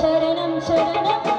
sharanam sharanam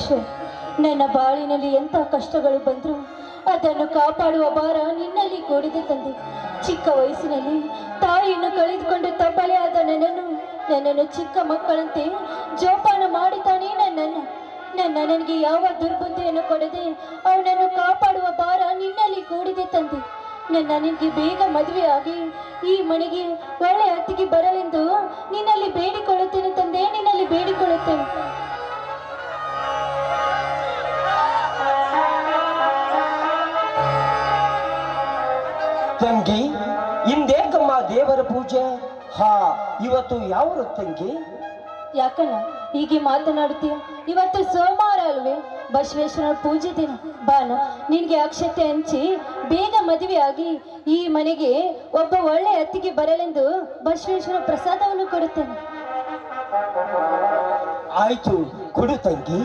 Basaveshwara ನನ್ನ ಬಾಳಿನಲ್ಲಿ ಎಂಥ ಕಷ್ಟಗಳು ಬಂದರೂ, ಅದನ್ನು ಕಾಪಾಡುವ ಭಾರ ನಿನ್ನಲ್ಲಿ ಕೂಡಿದೆ ತಂದೆ. ಚಿಕ್ಕ ವಯಸ್ಸಿನಲ್ಲಿ ತಾಯಿಯನ್ನು ಕಳೆದುಕೊಂಡು ತಬ್ಬಲೆಯಾದ ನನ್ನನ್ನು ನನ್ನನ್ನು ಚಿಕ್ಕ ಮಕ್ಕಳಂತೆ ಜೋಪಾನ ಮಾಡಿದ್ದಾನೆ ನನ್ನನ್ನು. ನನ್ನ ನನಗೆ ಯಾವ ದುರ್ಬುದ್ಧಿಯನ್ನು ಕೊಡದೆ ಅವನನ್ನು ಕಾಪಾಡುವ ಭಾರ ನಿನ್ನಲ್ಲಿ ಕೂಡಿದೆ ತಂದೆ. ನನ್ನ ನನಗೆ ಬೇಗ ಮದುವೆ ಆಗಿ ಈ ಮನೆಗೆ ಒಳ್ಳೆ ಅತ್ತಿಗೆ ಬರಲೆಂದು ನಿನ್ನಲ್ಲಿ ಬೇಡಿಕೊಳ್ಳುತ್ತೇನೆ ತಂದೆ, ನಿನ್ನಲ್ಲಿ ಬೇಡಿಕೊಳ್ಳುತ್ತೇನೆ. ತಂಗಿ ಇಂದೇಕಮ್ಮ ದೇವರ ಪೂಜೆ. ಹಾ ಇವತ್ತು ಯಾವರು ತಂಗಿ? ಯಾಕಣ್ಣ ಹೀಗೆ ಮಾತನಾಡುತ್ತೀಯ? ಇವತ್ತು ಸೋಮವಾರ ಅಲ್ವೇ? ಬಸವೇಶ್ವರ ಪೂಜೆ ದಿನ. ಬಾನು ನಿನಗೆ ಅಕ್ಷತೆ ಹಂಚಿ ಬೇಗ ಮದುವೆಯಾಗಿ ಈ ಮನೆಗೆ ಒಬ್ಬ ಒಳ್ಳೆ ಅತ್ತಿಗೆ ಬರಲೆಂದು ಬಸವೇಶ್ವರ ಪ್ರಸಾದವನ್ನು ಕೊಡುತ್ತೇನೆ. ಆಯ್ತು ಕೊಡು ತಂಗಿ!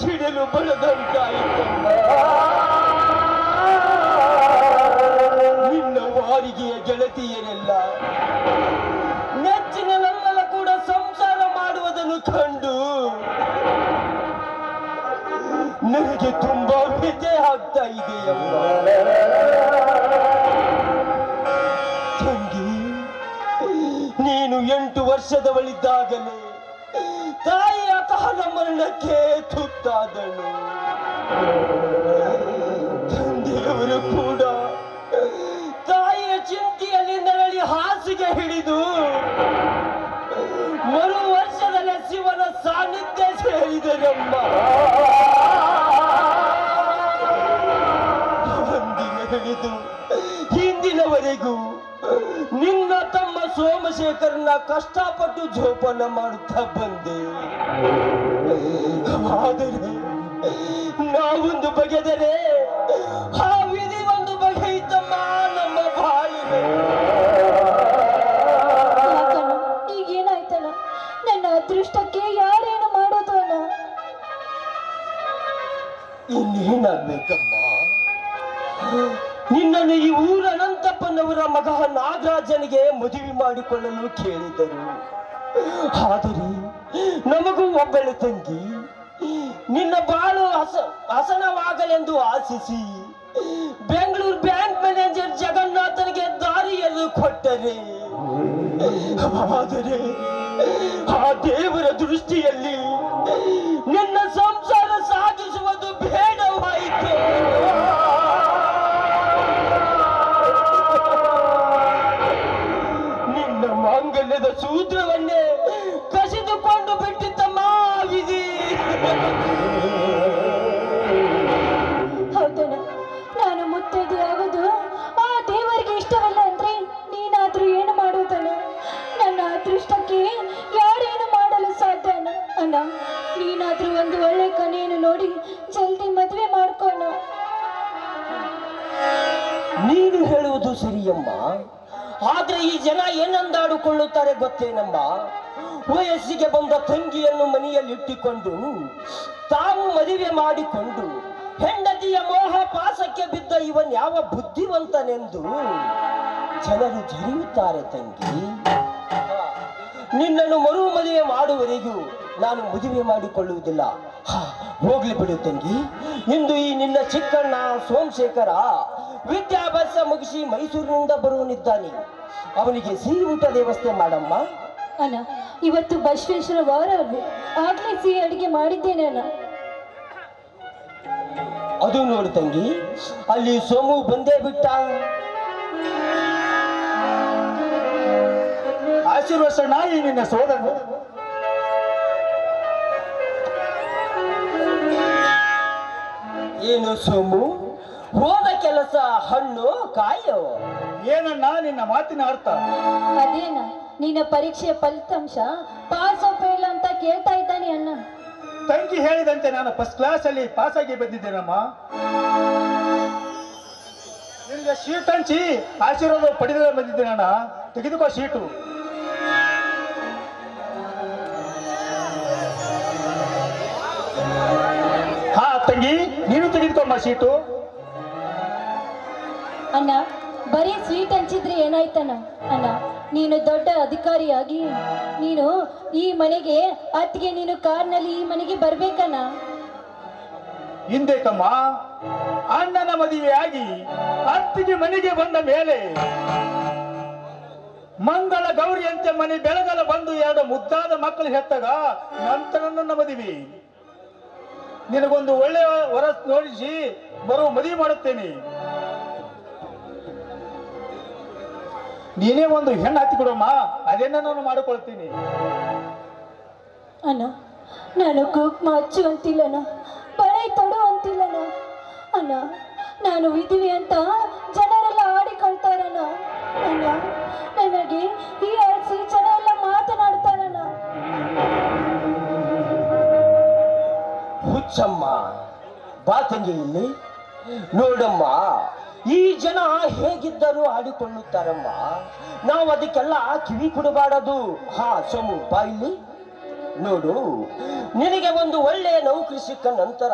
ಸಿಡಿಲು ಬರದಂತಾಯಿತಮ್ಮ ನಿನ್ನ ವಾರಿಗೆಯ ಗೆಳತಿಯರೆಲ್ಲ ನೆಚ್ಚಿನಲ್ಲೆಲ್ಲ ಕೂಡ ಸಂಸಾರ ಮಾಡುವುದನ್ನು ಕಂಡು ನನಗೆ ತುಂಬಾ ವ್ಯಥೆ ಆಗ್ತಾ ತಂಗಿ, ನೀನು ಎಂಟು ವರ್ಷದವಳಿದ್ದಾಗಲೇ ಅಕಾಲ ಮರಣಕ್ಕೆ ತುತ್ತಾದಳು ತಂದೆಯವರು ಕೂಡ ತಾಯಿಯ ಚಿಂತೆಯಲ್ಲಿ ನರಳಿ ಹಾಸಿಗೆ ಹಿಡಿದು ಮರು ವರ್ಷದಲ್ಲೇ ಶಿವನ ಸಾನ್ನಿಧ್ಯ ಸೇರಿದರಮ್ಮ ಹಿಡಿದು ಹಿಂದಿನವರೆಗೂ ನಿನ್ನ ತಮ್ಮ ಸೋಮಶೇಖರ್ನ ಸೋಮಶೇಖರನ್ನ ಕಷ್ಟಪಟ್ಟು ಜೋಪಾನ ಮಾಡುತ್ತಾ ಬಂದೆ. ಆದರೆ ನಾವೊಂದು ಬಗೆದರೆ ಆ ವಿಧಿ ಒಂದು ಬಗೆಯಿತಮ್ಮ ನಮ್ಮ ಬಾಯಿಗೆ ಈಗೇನಾಯ್ತಲ್ಲ? ನನ್ನ ಅದೃಷ್ಟಕ್ಕೆ ಯಾರೇನು ಮಾಡೋದು ಅಲ್ಲ? ಇನ್ನೇನಾಗ್ಬೇಕಮ್ಮ? ನಿನ್ನನ್ನು ಈ ಊರ ಅನಂತಪ್ಪನವರ ಮಗ ನಾಗರಾಜನಿಗೆ ಮದುವೆ ಮಾಡಿಕೊಳ್ಳಲು ಕೇಳಿದರು. ಆದರೆ ನಮಗೂ ಒಬ್ಬಳು ತಂಗಿ. ನಿನ್ನ ಬಾಳು ಹಸ, ಹಸನವಾಗಲೆಂದು ಆಶಿಸಿ, ಬೆಂಗಳೂರು ಬ್ಯಾಂಕ್ ಮ್ಯಾನೇಜರ್ ಜಗನ್ನಾಥನಿಗೆ ದಾರಿಯನ್ನು ಕೊಟ್ಟರೆ. ಆದರೆ ಆ ದೇವರ ದೃಷ್ಟಿಯಲ್ಲಿ ನೀನಾದ್ರೂ ಒಂದು ಒಳ್ಳೆ ಕನೆಯನ್ನು ನೋಡಿ ಜಲ್ದಿ ಮದುವೆ ಮಾಡ್ಕೋಣ. ನೀನು ಹೇಳುವುದು ಸರಿಯಮ್ಮ. ಆದ್ರೆ ಈ ಜನ ಏನಂದಾಡಿಕೊಳ್ಳುತ್ತಾರೆ ಗೊತ್ತೇನಮ್ಮ? ವಯಸ್ಸಿಗೆ ಬಂದ ತಂಗಿಯನ್ನು ಮನೆಯಲ್ಲಿಟ್ಟುಕೊಂಡು ತಾವು ಮದುವೆ ಮಾಡಿಕೊಂಡು ಹೆಂಡತಿಯ ಮೋಹ ಪಾಸಕ್ಕೆ ಬಿದ್ದ ಇವನ್ ಯಾವ ಬುದ್ಧಿವಂತನೆಂದು ಜನರು ಜರಿಯುತ್ತಾರೆ ತಂಗಿ. ನಿನ್ನನ್ನು ಮರು ಮದುವೆ ಮಾಡುವವರೆಗೂ ನಾನು ಮದುವೆ ಮಾಡಿಕೊಳ್ಳುವುದಿಲ್ಲ. ಹಾ, ಹೋಗ್ಲಿ ಬಿಡು ತಂಗಿ. ಇಂದು ಈ ನಿನ್ನ ಚಿಕ್ಕಣ್ಣ ಸೋಮಶೇಖರ ವಿದ್ಯಾಭ್ಯಾಸ ಮುಗಿಸಿ ಮೈಸೂರಿನಿಂದ ಬರುವನಿದ್ದಾನೆ. ಅವನಿಗೆ ಸಿಹಿ ಊಟ ವ್ಯವಸ್ಥೆ ಮಾಡಮ್ಮ. ಅಣ್ಣ ಇವತ್ತು ಬಸವೇಶ್ವರ ವಾರ ಆಗ್ಲೇ ಸಿಹಿ ಅಡಿಗೆ ಮಾಡಿದ್ದೇನೆ ಅಣ್ಣ. ಅದು ನೋಡು ತಂಗಿ ಅಲ್ಲಿ ಸೋಮು ಬಂದೇ ಬಿಟ್ಟ. ಆಶೀರ್ವಸಣ್ಣ ಈ ನಿನ್ನ ಸೋದರ ಏನು ಸೋಮು ಹೋದ ಕೆಲಸ ಹಣ್ಣು ಕಾಯೋ? ಏನನ್ನ ನಿನ್ನ ಮಾತಿನ ಅರ್ಥ? ಅದೇನ ನಿನ್ನ ಪರೀಕ್ಷೆಯ ಫಲಿತಾಂಶ? ಪಾಸ್ ಫೇಲ್ ಅಂತ ಕೇಳ್ತಾ ಇದ್ದಾನೆ ಅಣ್ಣ. ತಂಗಿ ಹೇಳಿದಂತೆ ನಾನು ಫಸ್ಟ್ ಕ್ಲಾಸ್ ಅಲ್ಲಿ ಪಾಸ್ ಆಗಿ ಬಂದಿದ್ದೇನಮ್ಮ. ನಿನಗೆ ಶೀಟ್ ಹಂಚಿ ಆಶೀರ್ವಾದ ಪಡೆದ ಬಂದಿದ್ದೇನಣ್ಣ? ತೆಗೆದುಕೋ ಶೀಟು ತಂಗಿ ನೀನು ತೆಗೆದುಕೊಮ್ಮ ಸೀಟು. ಅಣ್ಣ ಬರೀ ಸೀಟ್ ಹಂಚಿದ್ರೆ ಏನಾಯ್ತಣ್ಣ? ಅಣ್ಣ ನೀನು ದೊಡ್ಡ ಅಧಿಕಾರಿಯಾಗಿ ನೀನು ಈ ಮನೆಗೆ ಅತ್ತಿಗೆ ನೀನು ಕಾರ್ನಲ್ಲಿ ಈ ಮನೆಗೆ ಬರ್ಬೇಕಣ್ಣ? ಹಿಂದೆ ತಮ್ಮ ಅಣ್ಣನ ಮದುವೆಯಾಗಿ ಅತ್ತಿಗೆ ಮನೆಗೆ ಬಂದ ಮೇಲೆ ಮಂಗಳ ಗೌರಿಯಂತೆ ಮನೆ ಬೆಳಗಲ ಬಂದು ಎರಡು ಮುದ್ದಾದ ಮಕ್ಕಳು ಹೆತ್ತಾಗ ನಂತರ ನನ್ನ ಮದುವೆ. ನಿನಗೊಂದು ಒಳ್ಳೆಯ ವರ ನೋಡಿಸಿ ಬರುವ ಮದುವೆ ಮಾಡುತ್ತೇನೆ. ನೀನೇ ಒಂದು ಹೆಣ್ಣು ಹತ್ತಿ ಕೊಡಮ್ಮ ಅದೇನ ನಾನು ಮಾಡಿಕೊಳ್ತೀನಿ. ಅಣ್ಣ, ನಾನು ಕುಕ್ಮ ಅಂತಿಲ್ಲ ಬಳೆ ತೊಡು ಅಂತಿಲ್ಲನ ಅಣ್ಣ, ನಾನು ವಿಧಿವಿ ಅಂತ ಹುಚ್ಚಮ್ಮ ಬಾ ತಂಗಿ ಇಲ್ಲಿ ನೋಡಮ್ಮ, ಈ ಜನ ಹೇಗಿದ್ದರೂ ಆಡಿಕೊಳ್ಳುತ್ತಾರಮ್ಮ ನಾವು ಅದಕ್ಕೆಲ್ಲ ಕಿವಿ ಕೊಡಬಾರದು. ಹಾ, ಸೋಮು, ಬಾ ಇಲ್ಲಿ. ನೋಡು, ನಿನಗೆ ಒಂದು ಒಳ್ಳೆ ನೌಕರಿ ಸಿಕ್ಕ ನಂತರ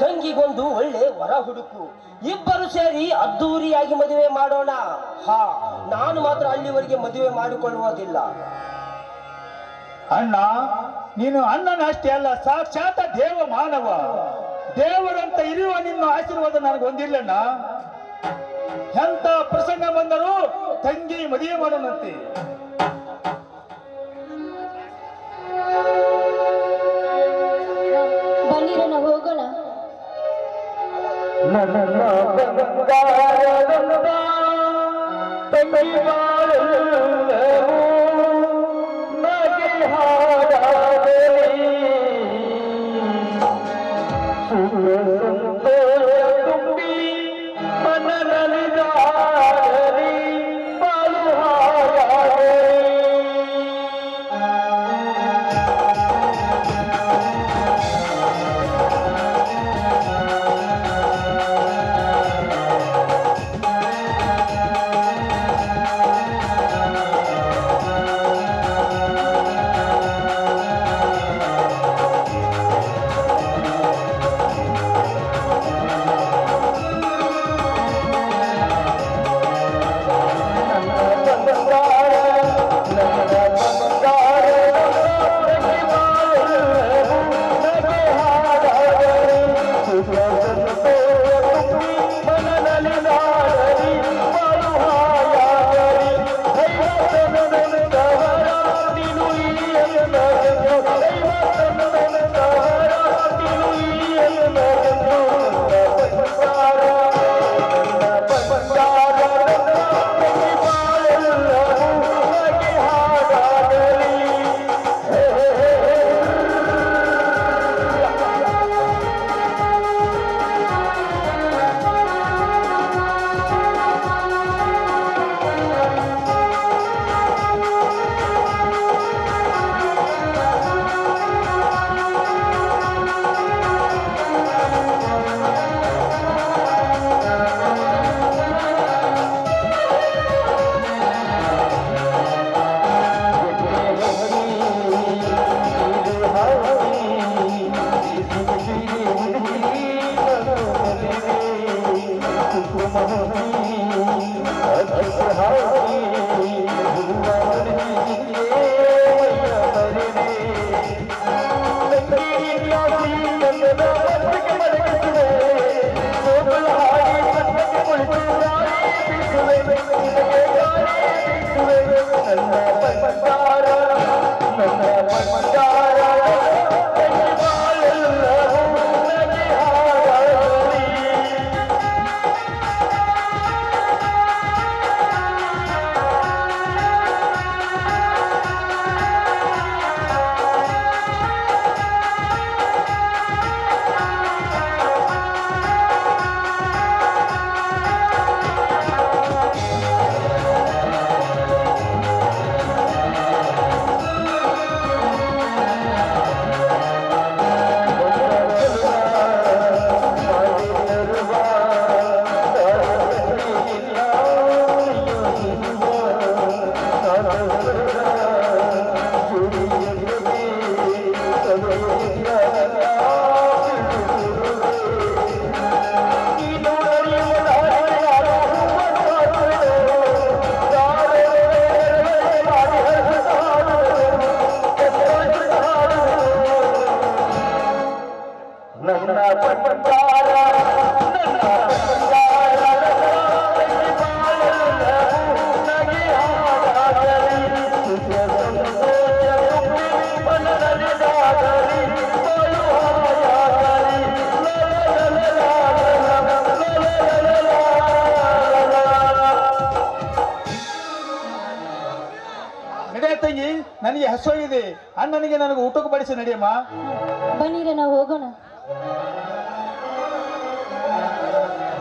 ತಂಗಿಗೊಂದು ಒಳ್ಳೆ ವರ ಹುಡುಕು. ಇಬ್ಬರು ಸೇರಿ ಅದ್ದೂರಿಯಾಗಿ ಮದುವೆ ಮಾಡೋಣ. ಹಾ, ನಾನು ಮಾತ್ರ ಅಲ್ಲಿವರೆಗೆ ಮದುವೆ ಮಾಡಿಕೊಳ್ಳುವುದಿಲ್ಲ. ಅಣ್ಣ ನೀನು ಅಣ್ಣನ ಅಷ್ಟೇ ಅಲ್ಲ ಸಾಕ್ಷಾತ್ ದೇವ ಮಾನವ. ದೇವರಂತ ಇರುವ ನಿನ್ನ ಆಶೀರ್ವಾದ ನನಗೆ ಹೊಂದಿಲ್ಲಣ್ಣ ಎಂತ ಪ್ರಸಂಗ ಬಂದರೂ ತಂಗಿ ಮದುವೆ ಮಾಡೋಣಂತೆ. ಬನ್ನಿರಣ್ಣ ಹೋಗೋಣ. ಮನದಲ್ಲಿ Amen. ಅಣ್ಣನಿಗೆ ನನಗೆ ಊಟಕ್ಕೆ ಬಡಿಸಿ ನಡೆಯಮ್ಮ. ಬನ್ನಿರ ನಾವು ಹೋಗೋಣ.